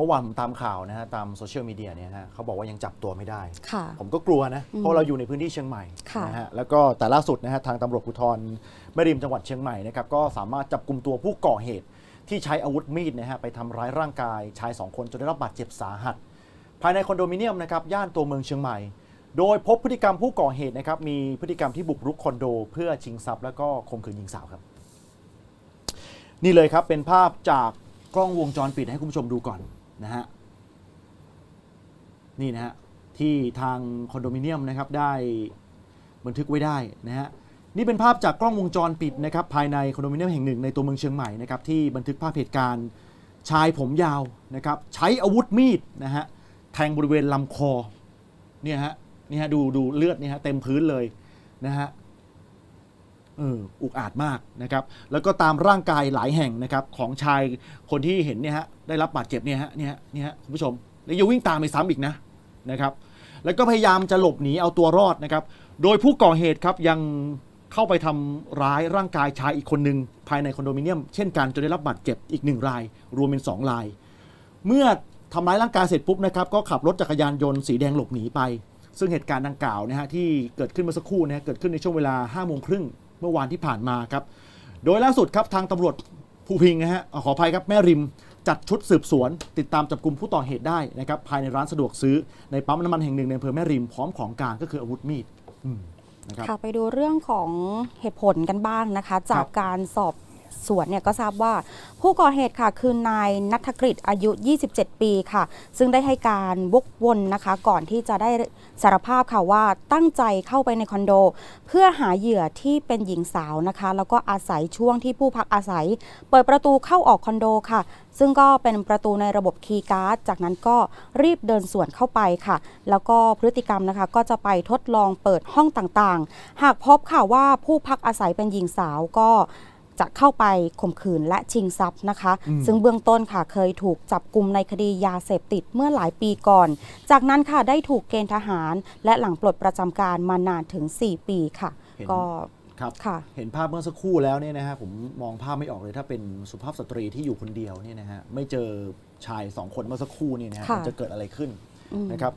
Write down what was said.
มื่อวานผมตามข่าวนะฮะตามโซเชียลมีเดียเนี่ยนะฮะเขาบอกว่ายังจับตัวไม่ได้ ค่ะ ผมก็กลัวนะ เพราะเราอยู่ในพื้นที่เชียงใหม่ค่ะนะฮะแล้วก็แต่ล่าสุดนะฮะทางตำรวจภูธรแม่ริมจังหวัดเชียงใหม่นะครับก็สามารถจับกลุ่มตัวผู้ก่อเหตุ ที่ใช้อาวุธมีดนะฮะไปทำร้ายร่างกายชายสองคนจนได้รับบาดเจ็บสาหัส ภายในคอนโดมิเนียมนะครับย่านตัวเมืองเชียงใหม่ โดยพบพฤติกรรมผู้ก่อเหตุนะครับมีพฤติกรรมที่บุกรุกคอนโด เพื่อชิงทรัพย์แล้วก็ข่มขืนหญิงสาวครับ นี่เลยครับเป็นภาพจากกล้องวงจรปิดให้คุณผู้ชมดูก่อน นะฮะนี่นะฮะที่ทางคอนโดมิเนียมนะครับได้บันทึกไว้ได้นะฮะนี่เป็นภาพจากกล้องวงจรปิดนะครับภายในคอนโดมิเนียมแห่งหนึ่งในตัวเมืองเชียงใหม่นะครับที่บันทึกภาพเหตุการณ์ชายผมยาวนะครับใช้อาวุธมีดนะฮะแทงบริเวณลำคอเนี่ยฮะนี่ฮะดูดูเลือดเนี่ยฮะเต็มพื้นเลยนะฮะ เอออุกอาจมากนะครับ แล้วก็ตามร่างกายหลายแห่งนะครับของชายคนที่เห็นเนี่ยฮะได้รับบาดเจ็บเนี่ยฮะเนี่ยฮะเนี่ยฮะคุณผู้ชม แล้วยังวิ่งตามไปซ้ำอีกนะนะครับแล้วก็พยายามจะหลบหนีเอาตัวรอดนะครับ โดยผู้ก่อเหตุครับยังเข้าไปทำร้ายร่างกายชายอีกคนหนึ่งภายในคอนโดมิเนียม เช่นกันจนได้รับบาดเจ็บอีกหนึ่งราย รวมเป็นสองราย เมื่อทำร้ายร่างกายเสร็จปุ๊บนะครับก็ขับรถจักรยานยนต์สีแดงหลบหนีไป ซึ่งเหตุการณ์ดังกล่าวนะฮะที่เกิดขึ้นเมื่อสักครู่นะฮะเกิดขึ้นในช่วงเวลา5้าโมงครึ่ง เมื่อวานที่ผ่านมาครับ โดยล่าสุดครับทางตำรวจภูพิงนะฮะขออภัยครับแม่ริมจัดชุดสืบสวน ติดตามจับกลุ่มผู้ต่อเหตุได้นะครับภายในร้านสะดวกซื้อในปั๊มน้ำมันแห่งหนึ่งในอำเภอแม่ริมพร้อมของกลางก็คืออาวุธมีดนะครับ ค่ะไปดูเรื่องของเหตุผลกันบ้างนะคะ จากการสอบ สวนเนี่ยก็ทราบว่าผู้ก่อเหตุค่ะคือนายนัทกฤษอายุ 27 ปีค่ะ ซึ่งได้ให้การวกวนนะคะ ก่อนที่จะได้สารภาพค่ะว่าตั้งใจเข้าไปในคอนโด เพื่อหาเหยื่อที่เป็นหญิงสาวนะคะ แล้วก็อาศัยช่วงที่ผู้พักอาศัย เปิดประตูเข้าออกคอนโดค่ะ ซึ่งก็เป็นประตูในระบบคีย์การ์ดจากนั้นก็รีบเดินสวนเข้าไปค่ะ แล้วก็พฤติกรรมนะคะ ก็จะไปทดลองเปิดห้องต่างๆ หากพบค่ะว่าผู้พักอาศัยเป็นหญิงสาวก็ จะเข้าไปข่มขืนและชิงทรัพย์นะคะอืมซึ่งเบื้องต้นค่ะเคยถูกจับกลุ่มในคดียาเสพติดเมื่อหลายปีก่อน จากนั้นค่ะได้ถูกเกณฑ์ทหาร และหลังปลดประจำการมานานถึง 4 ปีค่ะเห็นก็ครับค่ะเห็นภาพเมื่อสักครู่แล้วเนี่ยนะฮะผมมองภาพไม่ออกเลยถ้าเป็นสุภาพสตรีที่อยู่คนเดียวเนี่ยนะฮะไม่เจอชายสองคนเมื่อสักครู่เนี่ยนะฮะค่ะมันจะเกิดอะไรขึ้นอืมนะครับ